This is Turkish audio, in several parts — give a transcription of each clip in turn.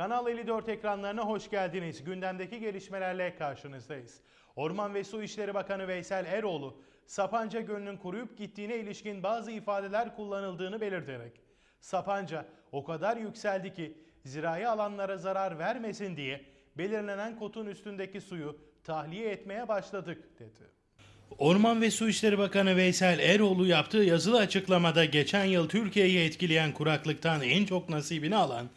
Kanal 54 ekranlarına hoş geldiniz. Gündemdeki gelişmelerle karşınızdayız. Orman ve Su İşleri Bakanı Veysel Eroğlu, Sapanca Gölü'nün kuruyup gittiğine ilişkin bazı ifadeler kullanıldığını belirterek, Sapanca o kadar yükseldi ki zirai alanlara zarar vermesin diye belirlenen kotun üstündeki suyu tahliye etmeye başladık dedi. Orman ve Su İşleri Bakanı Veysel Eroğlu yaptığı yazılı açıklamada geçen yıl Türkiye'yi etkileyen kuraklıktan en çok nasibini alan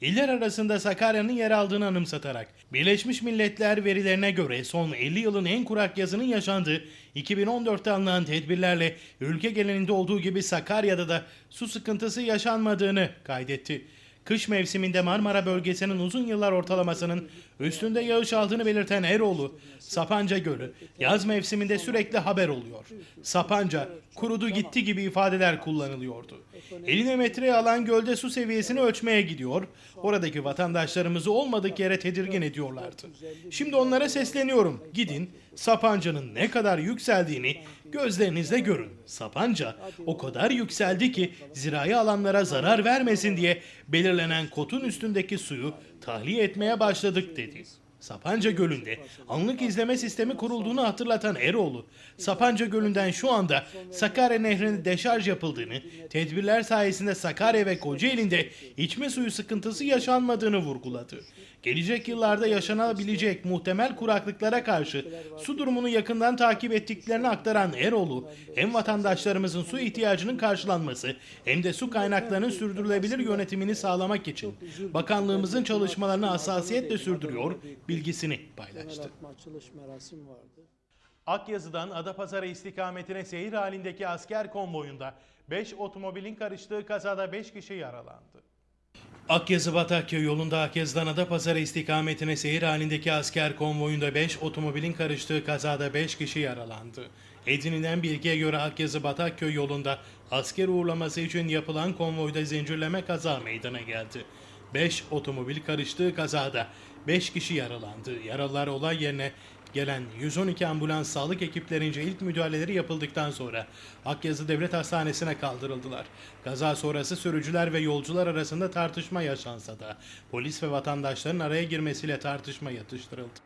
iller arasında Sakarya'nın yer aldığını anımsatarak Birleşmiş Milletler verilerine göre son 50 yılın en kurak yazının yaşandığı 2014'te alınan tedbirlerle ülke genelinde olduğu gibi Sakarya'da da su sıkıntısı yaşanmadığını kaydetti. Kış mevsiminde Marmara bölgesinin uzun yıllar ortalamasının üstünde yağış aldığını belirten Eroğlu, Sapanca Gölü yaz mevsiminde sürekli haber oluyor. Sapanca kurudu gitti gibi ifadeler kullanılıyordu. Eline metreye alan gölde su seviyesini ölçmeye gidiyor, oradaki vatandaşlarımızı olmadık yere tedirgin ediyorlardı. Şimdi onlara sesleniyorum, gidin Sapanca'nın ne kadar yükseldiğini gözlerinizle görün. Sapanca o kadar yükseldi ki zirai alanlara zarar vermesin diye belirlenen kotun üstündeki suyu tahliye etmeye başladık dedi. Sapanca Gölü'nde anlık izleme sistemi kurulduğunu hatırlatan Eroğlu, Sapanca Gölü'nden şu anda Sakarya Nehri'ne deşarj yapıldığını, tedbirler sayesinde Sakarya ve Kocaeli'nde içme suyu sıkıntısı yaşanmadığını vurguladı. Gelecek yıllarda yaşanabilecek muhtemel kuraklıklara karşı su durumunu yakından takip ettiklerini aktaran Eroğlu, hem vatandaşlarımızın su ihtiyacının karşılanması hem de su kaynaklarının sürdürülebilir yönetimini sağlamak için bakanlığımızın çalışmalarını hassasiyetle sürdürüyor bilgisini paylaştı. Atma açılış merasimi vardı. Akyazı'dan Adapazarı istikametine seyir halindeki asker konvoyunda 5 otomobilin karıştığı kazada 5 kişi yaralandı. Akyazı Batakköy yolunda Akyazı'dan Adapazarı istikametine seyir halindeki asker konvoyunda 5 otomobilin karıştığı kazada 5 kişi yaralandı. Edinilen bilgiye göre Akyazı Batakköy yolunda asker uğurlaması için yapılan konvoyda zincirleme kaza meydana geldi. 5 otomobil karıştığı kazada 5 kişi yaralandı. Yaralılar olay yerine gelen 112 ambulans sağlık ekiplerince ilk müdahaleleri yapıldıktan sonra Akyazı Devlet Hastanesi'ne kaldırıldılar. Kaza sonrası sürücüler ve yolcular arasında tartışma yaşansa da polis ve vatandaşların araya girmesiyle tartışma yatıştırıldı.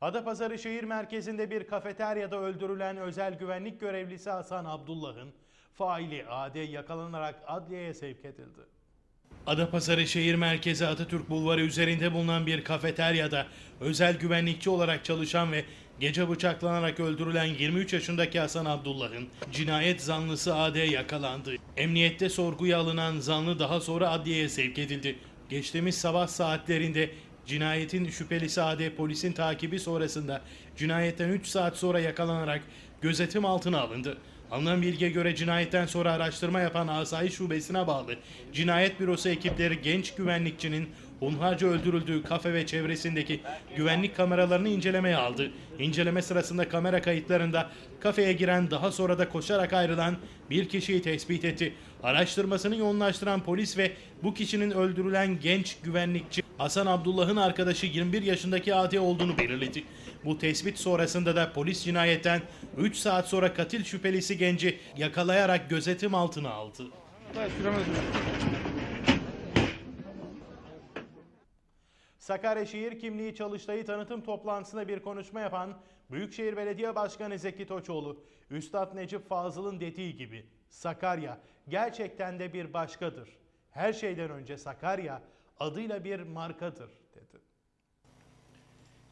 Adapazarı şehir merkezinde bir kafeteryada öldürülen özel güvenlik görevlisi Hasan Abdullah'ın faili AD yakalanarak adliyeye sevk edildi. Adapazarı şehir merkezi Atatürk Bulvarı üzerinde bulunan bir kafeteryada özel güvenlikçi olarak çalışan ve gece bıçaklanarak öldürülen 23 yaşındaki Hasan Abdullah'ın cinayet zanlısı AD yakalandı. Emniyette sorguya alınan zanlı daha sonra adliyeye sevk edildi. Geçtiğimiz sabah saatlerinde Cinayetin şüphelisi AD polisin takibi sonrasında cinayetten 3 saat sonra yakalanarak gözetim altına alındı. Alınan bilgiye göre cinayetten sonra araştırma yapan Asayiş Şubesi'ne bağlı Cinayet Bürosu ekipleri genç güvenlikçinin hunharca öldürüldüğü kafe ve çevresindeki güvenlik kameralarını incelemeye aldı. İnceleme sırasında kamera kayıtlarında kafeye giren daha sonra da koşarak ayrılan bir kişiyi tespit etti. Araştırmasını yoğunlaştıran polis ve bu kişinin öldürülen genç güvenlikçi Hasan Abdullah'ın arkadaşı 21 yaşındaki AD olduğunu belirledi. Bu tespit sonrasında da polis cinayetten 3 saat sonra katil şüphelisi genci yakalayarak gözetim altına aldı. Sakarya Şehir Kimliği Çalıştayı tanıtım toplantısında bir konuşma yapan Büyükşehir Belediye Başkanı Zeki Toçoğlu, Üstad Necip Fazıl'ın dediği gibi Sakarya gerçekten de bir başkadır. Her şeyden önce Sakarya adıyla bir markadır dedi.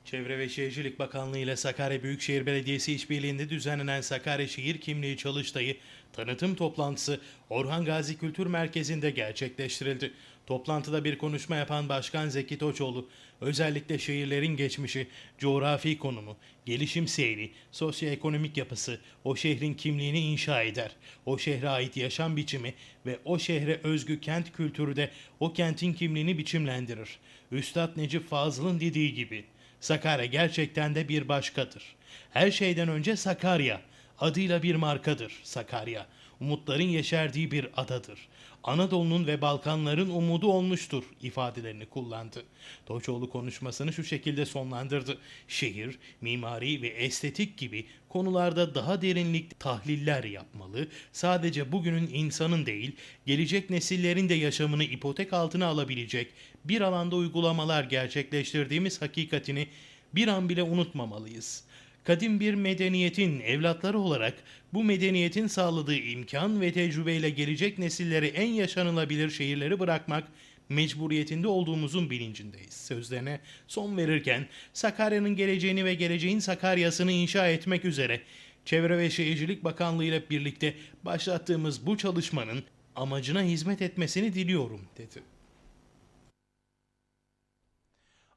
Çevre ve Şehircilik Bakanlığı ile Sakarya Büyükşehir Belediyesi işbirliğinde düzenlenen Sakarya Şehir Kimliği Çalıştayı tanıtım toplantısı Orhan Gazi Kültür Merkezi'nde gerçekleştirildi. Toplantıda bir konuşma yapan Başkan Zeki Toçoğlu, özellikle şehirlerin geçmişi, coğrafi konumu, gelişim seyri, sosyoekonomik yapısı o şehrin kimliğini inşa eder. O şehre ait yaşam biçimi ve o şehre özgü kent kültürü de o kentin kimliğini biçimlendirir. Üstad Necip Fazıl'ın dediği gibi Sakarya gerçekten de bir başkadır. Her şeyden önce Sakarya. Adıyla bir markadır Sakarya. Umutların yeşerdiği bir adadır. Anadolu'nun ve Balkanların umudu olmuştur ifadelerini kullandı. Toçoğlu konuşmasını şu şekilde sonlandırdı. Şehir, mimari ve estetik gibi konularda daha derinlik tahliller yapmalı. Sadece bugünün insanın değil, gelecek nesillerin de yaşamını ipotek altına alabilecek bir alanda uygulamalar gerçekleştirdiğimiz hakikatini bir an bile unutmamalıyız. Kadim bir medeniyetin evlatları olarak bu medeniyetin sağladığı imkan ve tecrübeyle gelecek nesillere en yaşanılabilir şehirleri bırakmak mecburiyetinde olduğumuzun bilincindeyiz. Sözlerine son verirken Sakarya'nın geleceğini ve geleceğin Sakarya'sını inşa etmek üzere Çevre ve Şehircilik Bakanlığı ile birlikte başlattığımız bu çalışmanın amacına hizmet etmesini diliyorum dedi.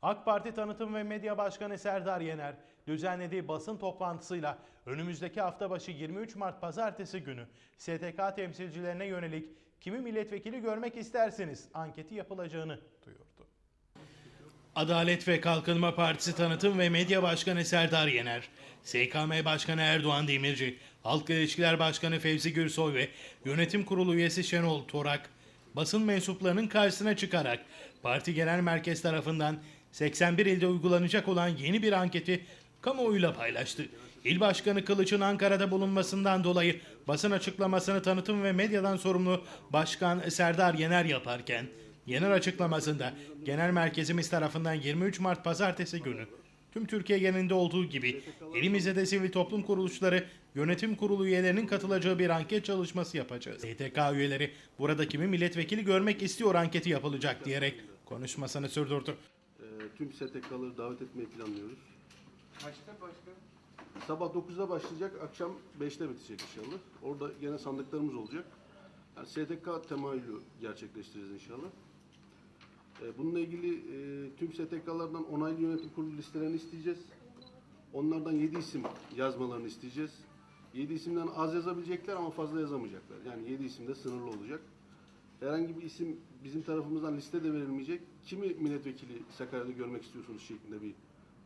AK Parti Tanıtım ve Medya Başkanı Serdar Yener düzenlediği basın toplantısıyla önümüzdeki hafta başı 23 Mart Pazartesi günü STK temsilcilerine yönelik kimi milletvekili görmek isterseniz anketi yapılacağını duyurdu. Adalet ve Kalkınma Partisi Tanıtım ve Medya Başkanı Serdar Yener, SKM Başkanı Erdoğan Demirci, Halk İlişkiler Başkanı Fevzi Gürsoy ve Yönetim Kurulu üyesi Şenol Torak, basın mensuplarının karşısına çıkarak parti genel merkez tarafından 81 ilde uygulanacak olan yeni bir anketi kamuoyuyla paylaştı. İl Başkanı Kılıç'ın Ankara'da bulunmasından dolayı basın açıklamasını tanıtım ve medyadan sorumlu Başkan Serdar Yener yaparken, Yener açıklamasında genel merkezimiz tarafından 23 Mart Pazartesi günü tüm Türkiye genelinde olduğu gibi elimizde de sivil toplum kuruluşları yönetim kurulu üyelerinin katılacağı bir anket çalışması yapacağız. STK üyeleri burada kimi milletvekili görmek istiyor anketi yapılacak diyerek konuşmasını sürdürdü. Ee, tüm STK'ları davet etmeyi planlıyoruz. Kaçta başka? Sabah 9'da başlayacak, akşam 5'te bitecek inşallah. Orada gene sandıklarımız olacak. Yani STK temayülü gerçekleştireceğiz inşallah. Ee, bununla ilgili e, tüm STK'lardan onaylı yönetim kurulu listelerini isteyeceğiz. Onlardan 7 isim yazmalarını isteyeceğiz. 7 isimden az yazabilecekler ama fazla yazamayacaklar. Yani 7 isim de sınırlı olacak. Herhangi bir isim bizim tarafımızdan liste de verilmeyecek. Kimi milletvekili Sakarya'da görmek istiyorsunuz şeklinde bir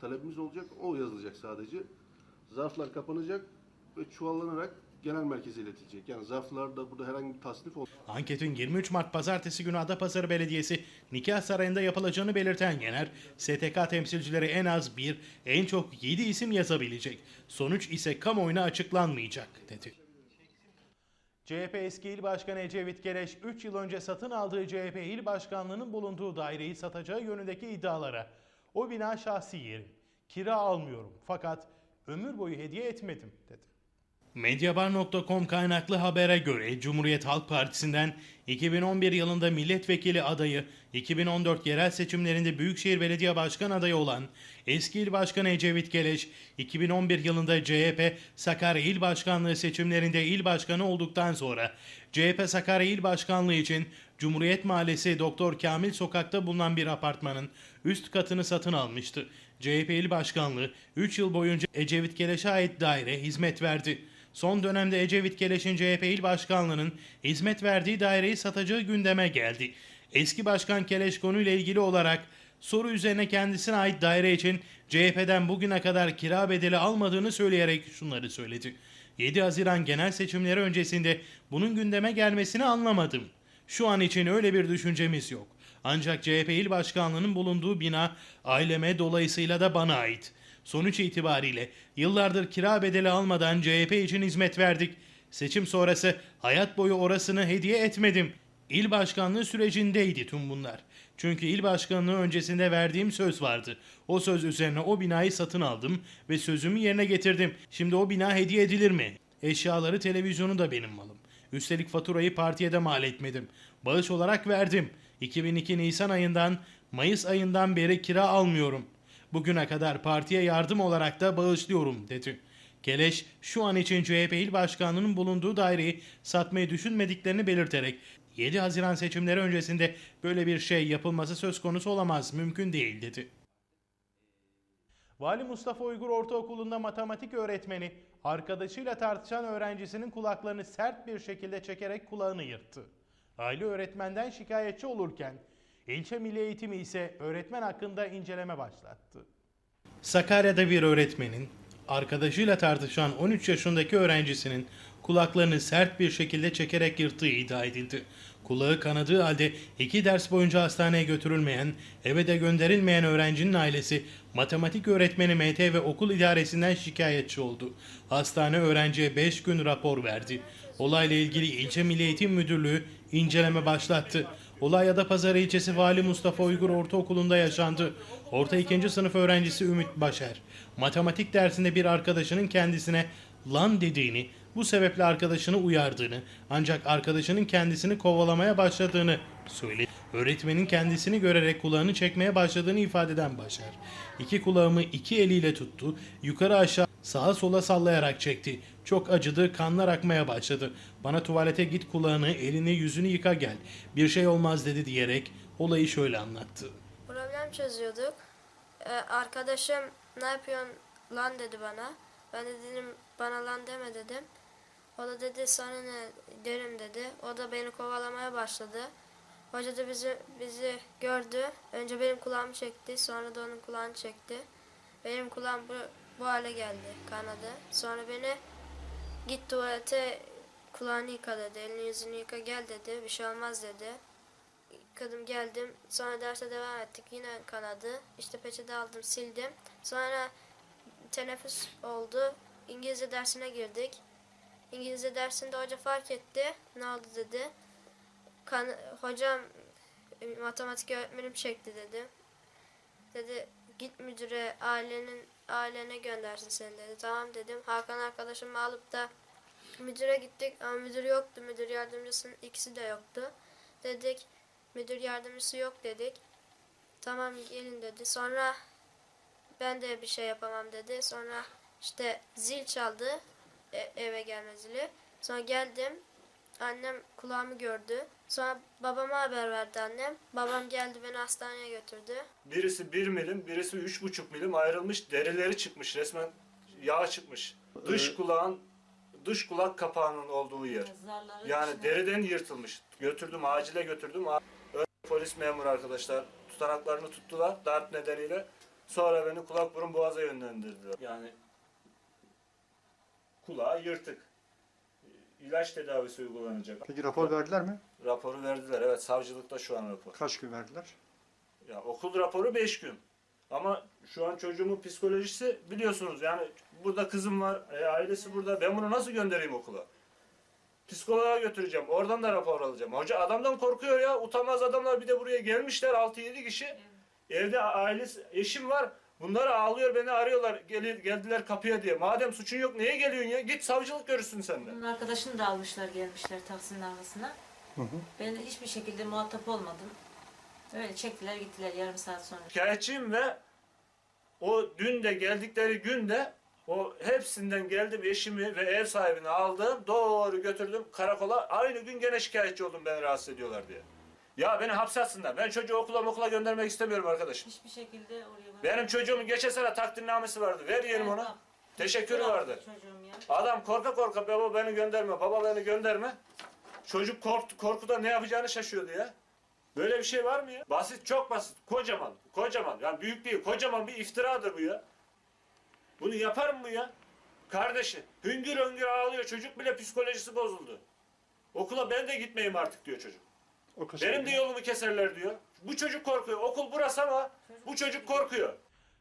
talebimiz olacak. O yazılacak sadece. Zarflar kapanacak ve çuvallanarak genel merkeze iletilecek. Yani zarflarda burada herhangi bir tasnif olmayacak. Anketin 23 Mart Pazartesi günü Adapazarı Belediyesi Nikah Sarayı'nda yapılacağını belirten Yener, STK temsilcileri en az bir, en çok 7 isim yazabilecek. Sonuç ise kamuoyuna açıklanmayacak, dedi. CHP eski il başkanı Ecevit Geleş 3 yıl önce satın aldığı CHP il başkanlığının bulunduğu daireyi satacağı yönündeki iddialara o bina şahsi yerim, kira almıyorum fakat ömür boyu hediye etmedim dedi. Medyabar.com kaynaklı habere göre Cumhuriyet Halk Partisi'nden 2011 yılında milletvekili adayı, 2014 yerel seçimlerinde Büyükşehir Belediye Başkan adayı olan eski il başkanı Ecevit Geleş, 2011 yılında CHP Sakarya İl Başkanlığı seçimlerinde il başkanı olduktan sonra CHP Sakarya İl Başkanlığı için Cumhuriyet Mahallesi Doktor Kamil Sokak'ta bulunan bir apartmanın üst katını satın almıştı. CHP İl Başkanlığı 3 yıl boyunca Ecevit Geleş'e ait daire hizmet verdi. Son dönemde Ecevit Geleş'in CHP İl Başkanlığı'nın hizmet verdiği daireyi satacağı gündeme geldi. Eski Başkan Keleş konuyla ilgili olarak soru üzerine kendisine ait daire için CHP'den bugüne kadar kira bedeli almadığını söyleyerek şunları söyledi. 7 Haziran genel seçimleri öncesinde bunun gündeme gelmesini anlamadım. Şu an için öyle bir düşüncemiz yok. Ancak CHP il başkanlığının bulunduğu bina aileme dolayısıyla da bana ait. Sonuç itibariyle yıllardır kira bedeli almadan CHP için hizmet verdik. Seçim sonrası hayat boyu orasını hediye etmedim. İl başkanlığı sürecindeydi tüm bunlar. Çünkü il başkanlığı öncesinde verdiğim söz vardı. O söz üzerine o binayı satın aldım ve sözümü yerine getirdim. Şimdi o bina hediye edilir mi? Eşyaları, televizyonu da benim malım. Üstelik faturayı partiye de mal etmedim. Bağış olarak verdim. 2002 Nisan ayından Mayıs ayından beri kira almıyorum. Bugüne kadar partiye yardım olarak da bağışlıyorum dedi. Keleş şu an için CHP il başkanlığının bulunduğu daireyi satmayı düşünmediklerini belirterek 7 Haziran seçimleri öncesinde böyle bir şey yapılması söz konusu olamaz, mümkün değil dedi. Vali Mustafa Uygur Ortaokulu'nda matematik öğretmeni arkadaşıyla tartışan öğrencisinin kulaklarını sert bir şekilde çekerek kulağını yırttı. Aile öğretmenden şikayetçi olurken ilçe milli eğitimi ise öğretmen hakkında inceleme başlattı. Sakarya'da bir öğretmenin arkadaşıyla tartışan 13 yaşındaki öğrencisinin kulaklarını sert bir şekilde çekerek yırttığı iddia edildi. Kulağı kanadığı halde iki ders boyunca hastaneye götürülmeyen, eve de gönderilmeyen öğrencinin ailesi matematik öğretmeni MT ve okul idaresinden şikayetçi oldu. Hastane öğrenciye 5 gün rapor verdi. Olayla ilgili ilçe Milli Eğitim Müdürlüğü inceleme başlattı. Olay Adapazarı ilçesi Vali Mustafa Uygur Ortaokulu'nda yaşandı. Orta 2. sınıf öğrencisi Ümit Başer, matematik dersinde bir arkadaşının kendisine lan dediğini, bu sebeple arkadaşını uyardığını, ancak arkadaşının kendisini kovalamaya başladığını söyledi. Öğretmenin kendisini görerek kulağını çekmeye başladığını ifade eden Başer, iki kulağımı iki eliyle tuttu, yukarı aşağı sağa sola sallayarak çekti. Çok acıdı, kanlar akmaya başladı. Bana tuvalete git kulağını, elini, yüzünü yıka gel. Bir şey olmaz dedi diyerek olayı şöyle anlattı. Problem çözüyorduk. Ee, arkadaşım ne yapıyorsun lan dedi bana. Ben de dedim bana lan deme dedim. O da dedi sana ne derim dedi. O da beni kovalamaya başladı. Hoca da bizi bizi gördü. Önce benim kulağımı çekti. Sonra da onun kulağını çekti. Benim kulağım bu, bu hale geldi. Kanadı. Sonra beni git tuvalete kulağını yıka dedi. Elini yüzünü yıka gel dedi. Bir şey olmaz dedi. Yıkadım geldim. Sonra derse devam ettik. Yine kanadı. İşte peçete aldım sildim. Sonra teneffüs oldu. İngilizce dersine girdik. İngilizce dersinde hoca fark etti. Ne oldu dedi. Kan hocam e, matematik öğretmenim çekti dedi. Dedi git müdüre ailenin ailene göndersin seni dedi. Tamam dedim. Hakan arkadaşımı alıp da müdüre gittik ama müdür yoktu. Müdür yardımcısının ikisi de yoktu. Dedik müdür yardımcısı yok dedik. Tamam gelin dedi. Sonra ben de bir şey yapamam dedi. Sonra işte zil çaldı. E- eve gelme zili. Sonra geldim. Annem kulağımı gördü. Sonra babama haber verdi annem. Babam geldi beni hastaneye götürdü. Birisi 1 milim, birisi 3,5 milim ayrılmış. Derileri çıkmış resmen. Yağ çıkmış. Dış kulağın dış kulak kapağının olduğu yer. Yani deriden yırtılmış. Götürdüm acile götürdüm. A- Ön polis memuru arkadaşlar tutanaklarını tuttular darp nedeniyle. Sonra beni kulak burun boğaza yönlendirdiler. Yani kulağı yırtık. İlaç tedavisi uygulanacak. Peki rapor verdiler mi? Raporu verdiler. Evet savcılıkta şu an rapor. Kaç gün verdiler? Ya okul raporu 5 gün. Ama şu an çocuğumun psikolojisi biliyorsunuz yani burada kızım var, e, ailesi burada. Ben bunu nasıl göndereyim okula? Psikoloğa götüreceğim. Oradan da rapor alacağım. Hoca adamdan korkuyor ya. Utanmaz adamlar bir de buraya gelmişler 6-7 kişi. Evde ailesi, eşim var. Bunlar ağlıyor beni arıyorlar. Gel, geldiler kapıya diye. Madem suçun yok niye geliyorsun ya? Git savcılık görürsün sen de. Bunun arkadaşını da almışlar gelmişler Taksim'in arkasına. Ben hiçbir şekilde muhatap olmadım. Öyle çektiler gittiler yarım saat sonra. Şikayetçiyim ve o dün de geldikleri günde o hepsinden geldim eşimi ve ev sahibini aldım doğru götürdüm karakola aynı gün gene şikayetçi oldum beni rahatsız ediyorlar diye. Ya beni hapse atsınlar. Ben çocuğu okula okula göndermek istemiyorum arkadaşım. Hiçbir şekilde oraya Benim çocuğumun geçen sene takdirnamesi vardı. Ver yerim ona. bak. Teşekkürü vardı. Çocuğum ya. Adam korka korka baba beni gönderme, baba beni gönderme. Çocuk kork, korkudan ne yapacağını şaşıyordu ya. Böyle bir şey var mı ya? Basit, çok basit. Kocaman, kocaman. Yani büyük değil, kocaman bir iftiradır bu ya. Bunu yapar mı bu ya? Kardeşi, hüngür hüngür ağlıyor. Çocuk bile psikolojisi bozuldu. Okula ben de gitmeyeyim artık diyor çocuk. O Benim de yolumu keserler diyor. Bu çocuk korkuyor. Okul burası ama bu çocuk korkuyor.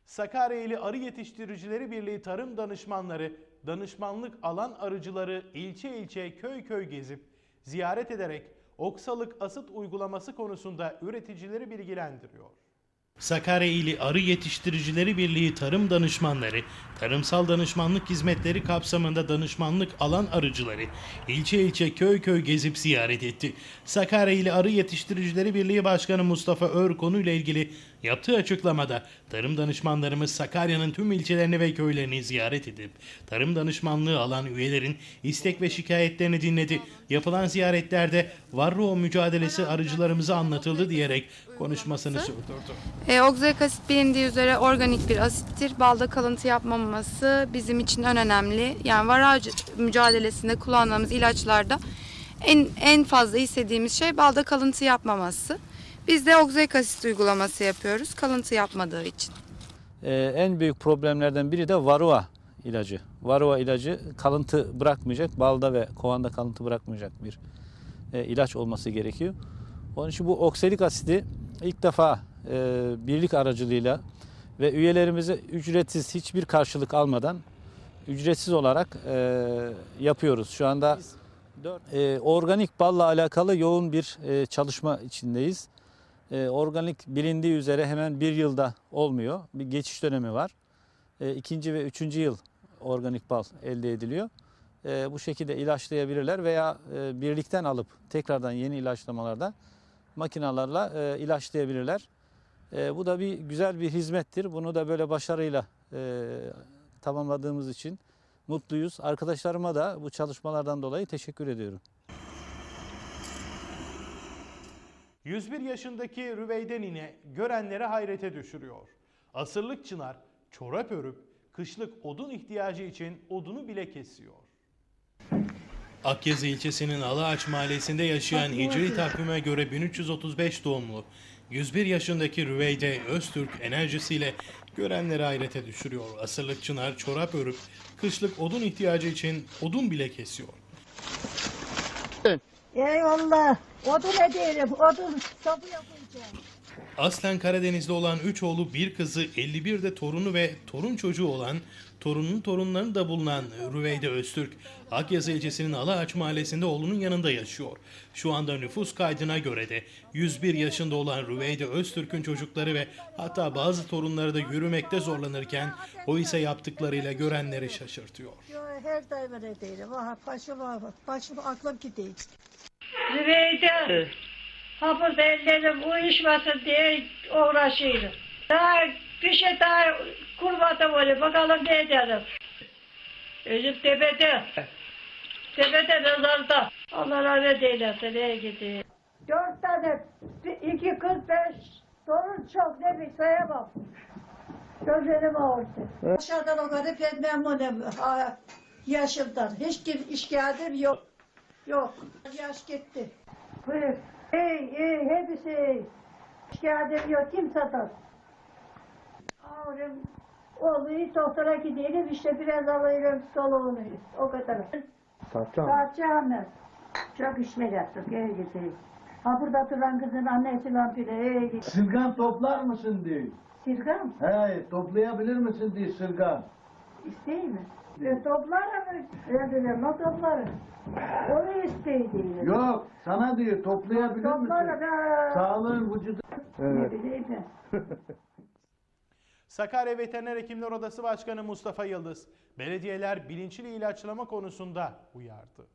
Sakarya ili Arı Yetiştiricileri Birliği Tarım Danışmanları, danışmanlık alan arıcıları ilçe ilçe köy köy gezip ziyaret ederek oksalık asit uygulaması konusunda üreticileri bilgilendiriyor. Sakarya ili Arı Yetiştiricileri Birliği Tarım Danışmanları, tarımsal danışmanlık hizmetleri kapsamında danışmanlık alan arıcıları ilçe ilçe köy köy gezip ziyaret etti. Sakarya ili Arı Yetiştiricileri Birliği Başkanı Mustafa Ör konuyla ilgili yaptığı açıklamada tarım danışmanlarımız Sakarya'nın tüm ilçelerini ve köylerini ziyaret edip tarım danışmanlığı alan üyelerin istek ve şikayetlerini dinledi. Yapılan ziyaretlerde Varroa mücadelesi arıcılarımıza anlatıldı diyerek konuşmasını sürdürdü. E, oxalic asit bilindiği üzere organik bir asittir. Balda kalıntı yapmaması bizim için en önemli. Yani varaj mücadelesinde kullandığımız ilaçlarda en en fazla istediğimiz şey balda kalıntı yapmaması. Biz de oxalic asit uygulaması yapıyoruz kalıntı yapmadığı için. Ee, en büyük problemlerden biri de varroa ilacı. Varroa ilacı kalıntı bırakmayacak, balda ve kovanda kalıntı bırakmayacak bir e, ilaç olması gerekiyor. Onun için bu oksalik asidi ilk defa e, birlik aracılığıyla ve üyelerimize ücretsiz hiçbir karşılık almadan ücretsiz olarak e, yapıyoruz. Şu anda e, organik balla alakalı yoğun bir e, çalışma içindeyiz. E, organik bilindiği üzere hemen bir yılda olmuyor. Bir geçiş dönemi var. E, ikinci ve üçüncü yıl organik bal elde ediliyor. E, bu şekilde ilaçlayabilirler veya e, birlikten alıp tekrardan yeni ilaçlamalarda makinalarla e, ilaçlayabilirler. E, bu da bir güzel bir hizmettir. Bunu da böyle başarıyla e, tamamladığımız için mutluyuz. Arkadaşlarıma da bu çalışmalardan dolayı teşekkür ediyorum. 101 yaşındaki Rüveyde Nine görenleri hayrete düşürüyor. Asırlık çınar çorap örüp kışlık odun ihtiyacı için odunu bile kesiyor. Akyazı ilçesinin Alaağaç mahallesinde yaşayan Hicri takvime göre 1335 doğumlu 101 yaşındaki Rüveyde Öztürk enerjisiyle görenleri hayrete düşürüyor. Asırlık çınar çorap örüp kışlık odun ihtiyacı için odun bile kesiyor. Eyvallah. Odun ederim. Odun sobu yapacağım. Aslen Karadeniz'de olan 3 oğlu bir kızı 51 de torunu ve torun çocuğu olan torunun torunları da bulunan Rüveyde Öztürk Akyazı ilçesinin Alaağaç mahallesinde oğlunun yanında yaşıyor. Şu anda nüfus kaydına göre de 101 yaşında olan Rüveyde Öztürk'ün çocukları ve hatta bazı torunları da yürümekte zorlanırken o ise yaptıklarıyla görenleri şaşırtıyor. Yo, her daim öyle değilim. Başım, başım aklım gidiyor. Zübeyde. Ha burada ellerim uyuşmasın diye uğraşıyorum. Daha bir şey daha kurmadım öyle. Bakalım ne edelim. Özüm tepede. Tepede mezarda. Allah rahmet eylesin. Neye gidiyor? Dört tane, iki kız, beş. Sorun çok ne bir sayamam. Gözlerim ağrıdı. Aşağıdan o kadar ben memnunum yaşımdan. Hiç kim işgadim yok. Yok. Yaş gitti. Buyur. Ey, ey, hepsi. İşgadim yok kimseden. Ağrım. Oğlu doktora gidelim işte biraz alayım soluğunu. O kadar. Parçamız. Çok işler yaptık. Ey gidi. Ha burada duran kızın annesi vampire. Ey gidi. Sırgan toplar mısın diye. Sirgan He, toplayabilir misin diye sırgan. isteyeyim mi? E, toplarım. O toplarım. Onu isteydi. Yok, sana diyor toplayabilir Toplarım. misin? ha. Sağlığın vücudu. Ne bileyim ben. Sakarya Veteriner Hekimler Odası Başkanı Mustafa Yıldız, belediyeler bilinçli ilaçlama konusunda uyardı.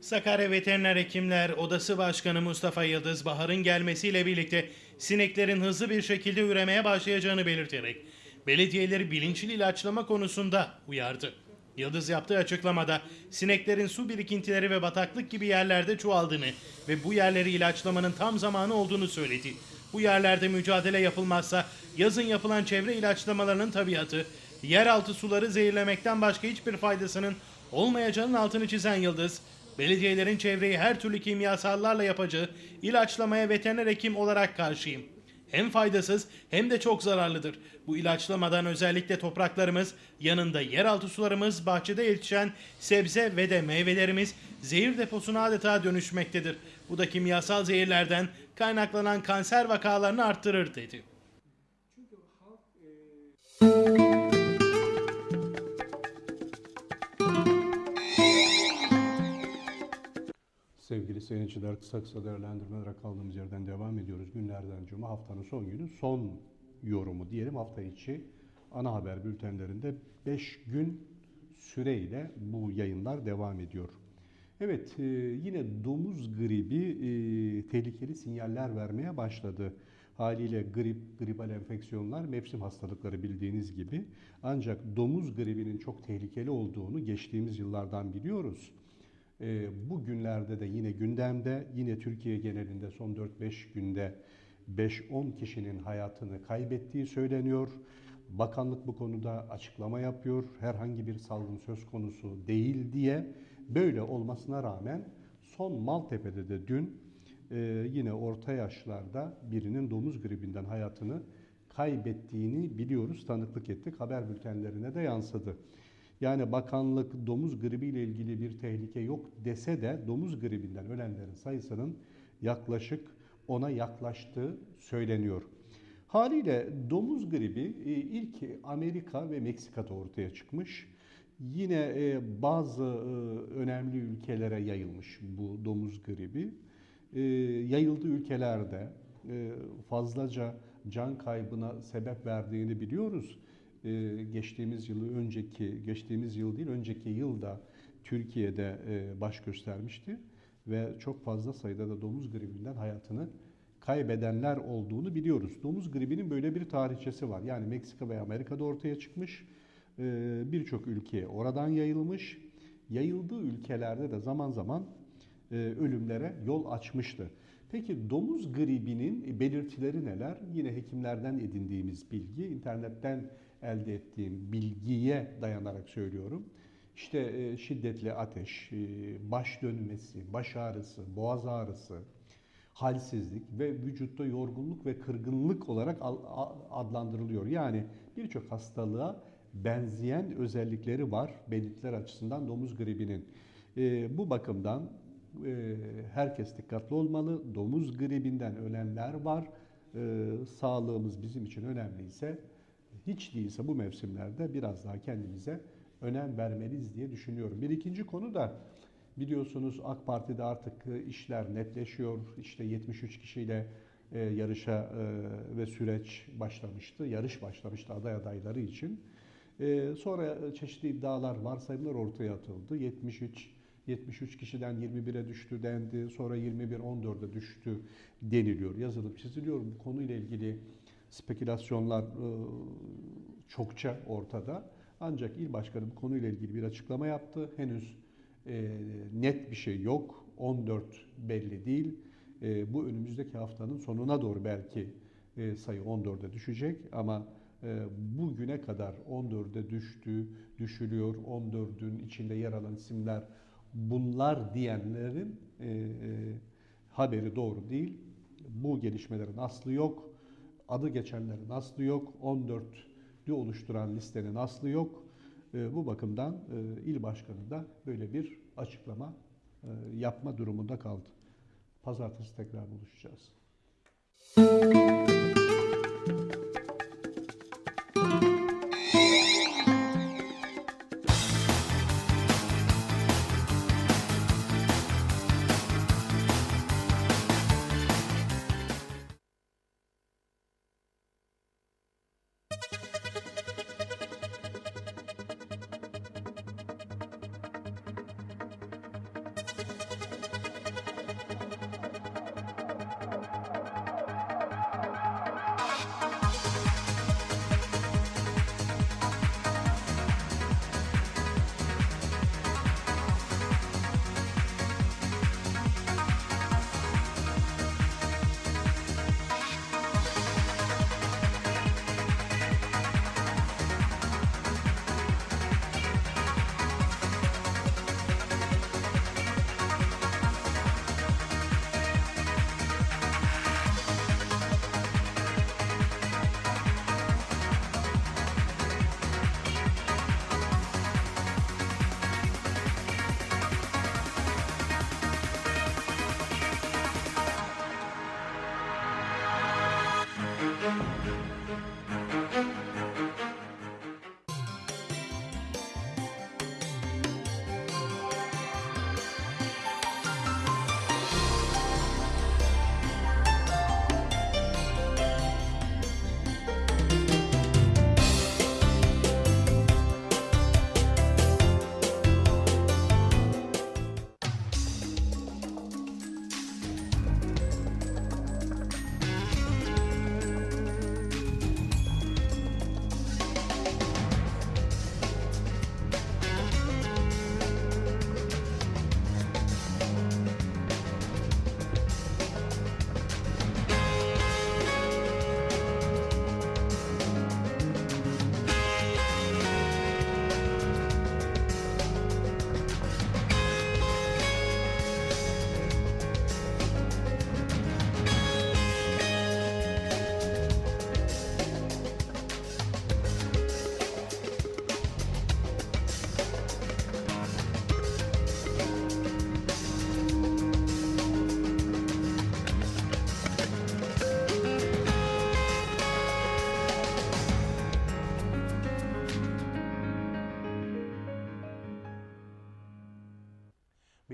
Sakarya Veteriner Hekimler Odası Başkanı Mustafa Yıldız, baharın gelmesiyle birlikte sineklerin hızlı bir şekilde üremeye başlayacağını belirterek, belediyeleri bilinçli ilaçlama konusunda uyardı. Yıldız yaptığı açıklamada sineklerin su birikintileri ve bataklık gibi yerlerde çoğaldığını ve bu yerleri ilaçlamanın tam zamanı olduğunu söyledi. Bu yerlerde mücadele yapılmazsa yazın yapılan çevre ilaçlamalarının tabiatı, yeraltı suları zehirlemekten başka hiçbir faydasının olmayacağının altını çizen Yıldız, belediyelerin çevreyi her türlü kimyasallarla yapacağı ilaçlamaya veteriner hekim olarak karşıyım. Hem faydasız hem de çok zararlıdır. Bu ilaçlamadan özellikle topraklarımız, yanında yeraltı sularımız, bahçede yetişen sebze ve de meyvelerimiz zehir deposuna adeta dönüşmektedir. Bu da kimyasal zehirlerden kaynaklanan kanser vakalarını arttırır dedi. Sevgili seyirciler kısa kısa değerlendirmelere kaldığımız yerden devam ediyoruz. Günlerden cuma haftanın son günü son yorumu diyelim hafta içi ana haber bültenlerinde 5 gün süreyle bu yayınlar devam ediyor. Evet e, yine domuz gribi e, tehlikeli sinyaller vermeye başladı. Haliyle grip, gribal enfeksiyonlar mevsim hastalıkları bildiğiniz gibi. Ancak domuz gribinin çok tehlikeli olduğunu geçtiğimiz yıllardan biliyoruz. E, bu günlerde de yine gündemde, yine Türkiye genelinde son 4-5 günde 5-10 kişinin hayatını kaybettiği söyleniyor. Bakanlık bu konuda açıklama yapıyor. Herhangi bir salgın söz konusu değil diye. Böyle olmasına rağmen son Maltepe'de de dün e, yine orta yaşlarda birinin domuz gribinden hayatını kaybettiğini biliyoruz, tanıklık ettik. Haber bültenlerine de yansıdı. Yani bakanlık domuz gribi ile ilgili bir tehlike yok dese de domuz gribinden ölenlerin sayısının yaklaşık ona yaklaştığı söyleniyor. Haliyle domuz gribi e, ilk Amerika ve Meksika'da ortaya çıkmış. Yine e, bazı e, önemli ülkelere yayılmış bu domuz gribi. Yayıldığı ülkelerde fazlaca can kaybına sebep verdiğini biliyoruz. E, Geçtiğimiz yılı önceki, geçtiğimiz yıl değil önceki yılda Türkiye'de e, baş göstermişti ve çok fazla sayıda da domuz gribinden hayatını kaybedenler olduğunu biliyoruz. Domuz gribinin böyle bir tarihçesi var. Yani Meksika ve Amerika'da ortaya çıkmış. Ee, Birçok ülkeye oradan yayılmış. Yayıldığı ülkelerde de zaman zaman e, ölümlere yol açmıştı. Peki domuz gribinin belirtileri neler? Yine hekimlerden edindiğimiz bilgi, internetten elde ettiğim bilgiye dayanarak söylüyorum. İşte e, şiddetli ateş, e, baş dönmesi, baş ağrısı, boğaz ağrısı, halsizlik ve vücutta yorgunluk ve kırgınlık olarak adlandırılıyor. Yani birçok hastalığa benzeyen özellikleri var belirtiler açısından domuz gribinin. Ee, bu bakımdan e, herkes dikkatli olmalı. Domuz gribinden ölenler var. Sağlığımız bizim için önemliyse hiç değilse bu mevsimlerde biraz daha kendimize önem vermeliyiz diye düşünüyorum. Bir ikinci konu da Biliyorsunuz AK Parti'de artık e, işler netleşiyor. İşte 73 kişiyle e, yarışa e, ve süreç başlamıştı. Yarış başlamıştı aday adayları için. Sonra çeşitli iddialar, varsayımlar ortaya atıldı. 73 73 kişiden 21'e düştü dendi. Sonra 21 14'e düştü deniliyor. Yazılıp çiziliyor. Bu konuyla ilgili spekülasyonlar e, çokça ortada. Ancak il başkanı bu konuyla ilgili bir açıklama yaptı. Henüz e, net bir şey yok. 14 belli değil. E, bu önümüzdeki haftanın sonuna doğru belki sayı 14'e düşecek ama bugüne kadar 14'e düştü, düşülüyor. 14'ün içinde yer alan isimler bunlar diyenlerin e, e, haberi doğru değil. Bu gelişmelerin aslı yok. Adı geçenlerin aslı yok. 14'ü oluşturan listenin aslı yok. E, Bu bakımdan e, il başkanı da böyle bir açıklama e, yapma durumunda kaldı. Pazartesi tekrar buluşacağız.